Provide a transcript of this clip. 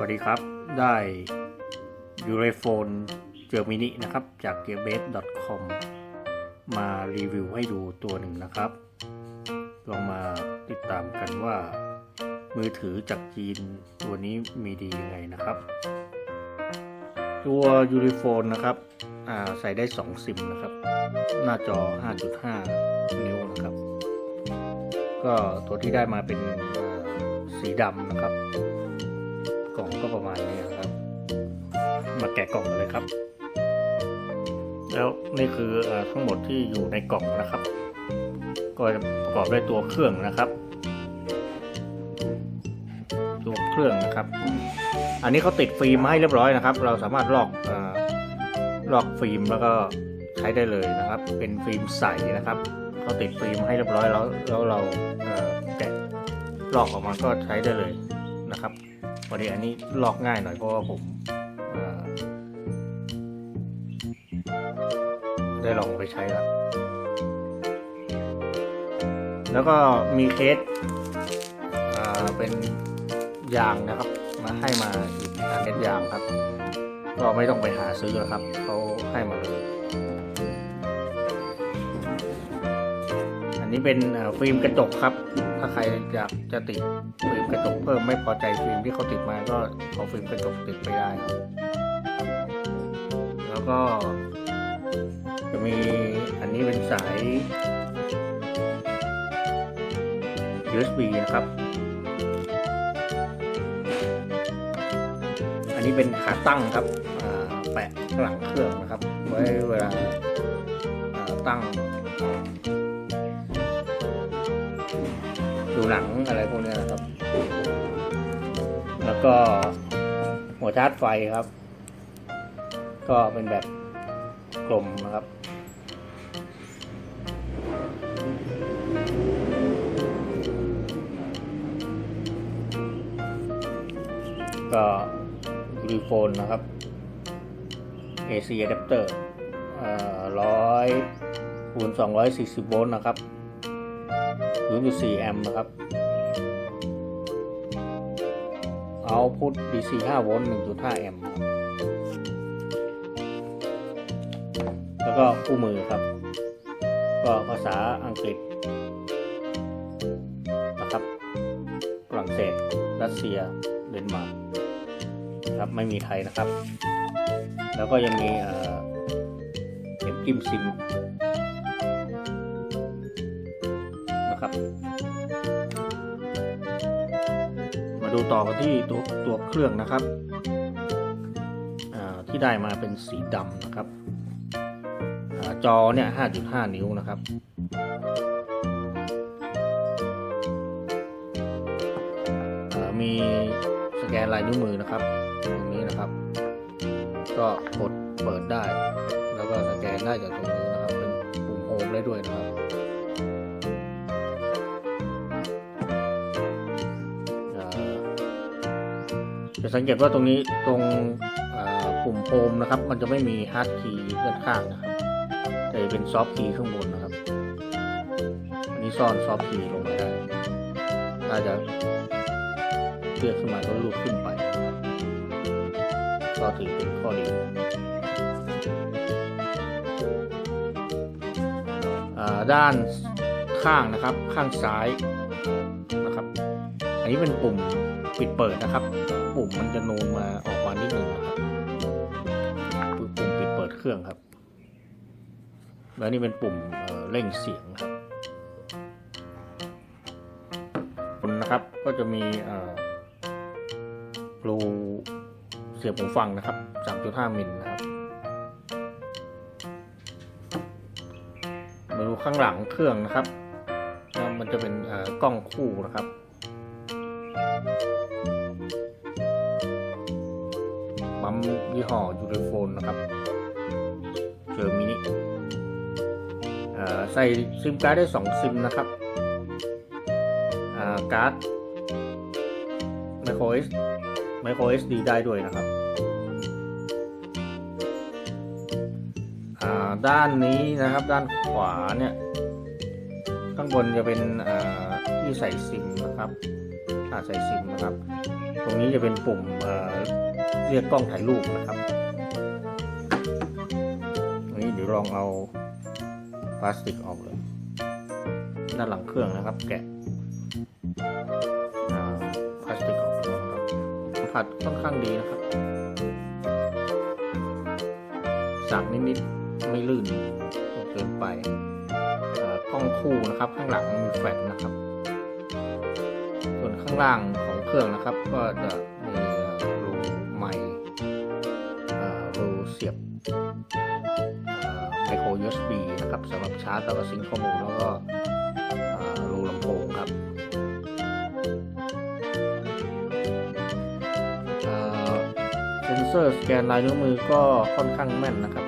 วัสดีครับ ได้ยูเรโฟนเจอมินินะครับ จาก g e a r b a s c o m มารีวิวให้ดูตัวหนึ่งนะครับ ลองมาติดตามกันว่า มือถือจากจีนตัวนี้มีดียังไงนะครับ ตัวยูริโฟนนะครับใส่ได้ 2 ซิมนะครับ หน้าจอ 5.5 นิ้วนะครับ ก็ตัวที่ได้มาเป็นสีดำนะครับ กล่องก็ประมาณนี้ครับ มาแกะกล่องกันเลยครับ แล้วนี่คืออทั้งหมดที่อยู่ในกล่องนะครับ ก็ประกอบด้วยตัวเครื่องนะครับ ตัวเครื่องนะครับ อันนี้เขาติดฟิล์มให้เรียบร้อยนะครับ เราสามารถลอกอลอกฟิล์มแล้วก็ใช้ได้เลยนะครับ เป็นฟิล์มใสนะครับเขาติดฟิล์มให้เรียบร้อยแล้วแล้วเราแกะลอกออกมาก็ใช้ได้เลยนะครับ วันนี้อันนี้ลอกง่ายหน่อยเพราะว่าผมได้ลองไปใช้แล้ว แล้วก็มีเคสเป็นยางนะครับ มาให้มาอีกอันเน็ตยางครับ ก็ไม่ต้องไปหาซื้อแล้วครับเขาให้มาเลยอันนี้เป็นฟิล์มกระจกครับ ถ้าใครอยากจะติดฟิล์มกระจกเพิ่มไม่พอใจฟิล์มที่เขาติดมาก็เอาฟิล์มกระจกติดไปได้ครับแล้วก็ จะมีอันนี้เป็นสาย USB นะครับ อันนี้เป็นขาตั้งครับแปะหลังเครื่องนะครับ ไว้เวลาตั้ง ดูหนังอะไรพวกนี้นะครับ แล้วก็หัวชาร์จไฟครับ ก็เป็นแบบกลมนะครับ ก็ยูโฟนนะครับ AC adapter ร้อยคูณ240 โวลต์นะครับ 0.4 แอมป์นะครับ Output DC 5 โวลต์ 1.5 แอมป์ครับแล้วก็คู่มือครับ ก็ภาษาอังกฤษนะครับฝรั่งเศส รัสเซีย เดนมาร์กครับไม่มีไทยนะครับ แล้วก็ยังมีเอ่อเข็มจิ้มซิม นะครับ มาดูต่อกันที่ตัวตัวเครื่องนะครับอ่าที่ได้มาเป็นสีดำนะครับอาจอเนี่ย 5.5 นิ้วนะครับอ่อมีสแกนลายนิ้วมือนะครับ ตรงนี้นะครับ ก็กดเปิดได้ แล้วก็สแกนได้จากตรงนี้นะครับ เป็นปุ่มโฮมได้ด้วยนะครับ จะสังเกตว่าตรงนี้ตรงปุ่มโฮมนะครับ มันจะไม่มีฮาร์ดคีย์ด้านข้างนะครับ แต่จะเป็นซอฟต์คีย์ข้างบนนะครับ อันนี้ซ่อนซอฟต์คีย์ลงมาได้ถ้าจะเลือกขึ้นมาก็ลูกขึ้นไป ก็ถือเป็นข้อดีอด้านข้างนะครับข้างซ้ายนะครับ อันนี้เป็นปุ่ม ปิดเปิดนะครับ ปุ่มมันจะนูนมาออกมานิดนึงนะครับปุ่มปิดเปิดเครื่องครับ แล้วนี่เป็นปุ่มเเร่งเสียงครับบนนะครับก็จะมีรูเสียบหูฟังนะครับ 3.5 มิลนะครับมาดูข้างหลังเครื่องนะครับ มันจะเป็นกล้องคู่นะครับปั๊ม ยี่ห้อยูริโฟนนะครับเจอมินิใส่ซิมการ์ดได้ 2 ซิมนะครับาการ์ด micro S micro SD ได้ด้วยนะครับ ด้านนี้นะครับด้านขวาเนี่ย ข้างบนจะเป็นที่ใส่ซิมนะครับอ่าใส่ซิมนะครับ ตรงนี้จะเป็นปุ่ม เรียกกล้องถ่ายรูปนะครับอันนี้เดี๋ยวลองเอาพลาสติกออกเลยด้านหลังเครื่องนะครับ แกะพลาสติกออกแล้วนะครับสัมผัสค่อนข้างดีนะครับสักนิดๆไม่ลื่นเกินไปกล้องคู่นะครับ ข้างหลังมีแฟลชนะครับ ส่วนข้างล่างของเครื่องนะครับ ก็จะาร์จแล้วก็ซิงค์ข้อมูลแล้วก็รูลำโพงครับเซนเซอร์สแกนลายนิ้วมือก็ค่อนข้างแม่นนะครับ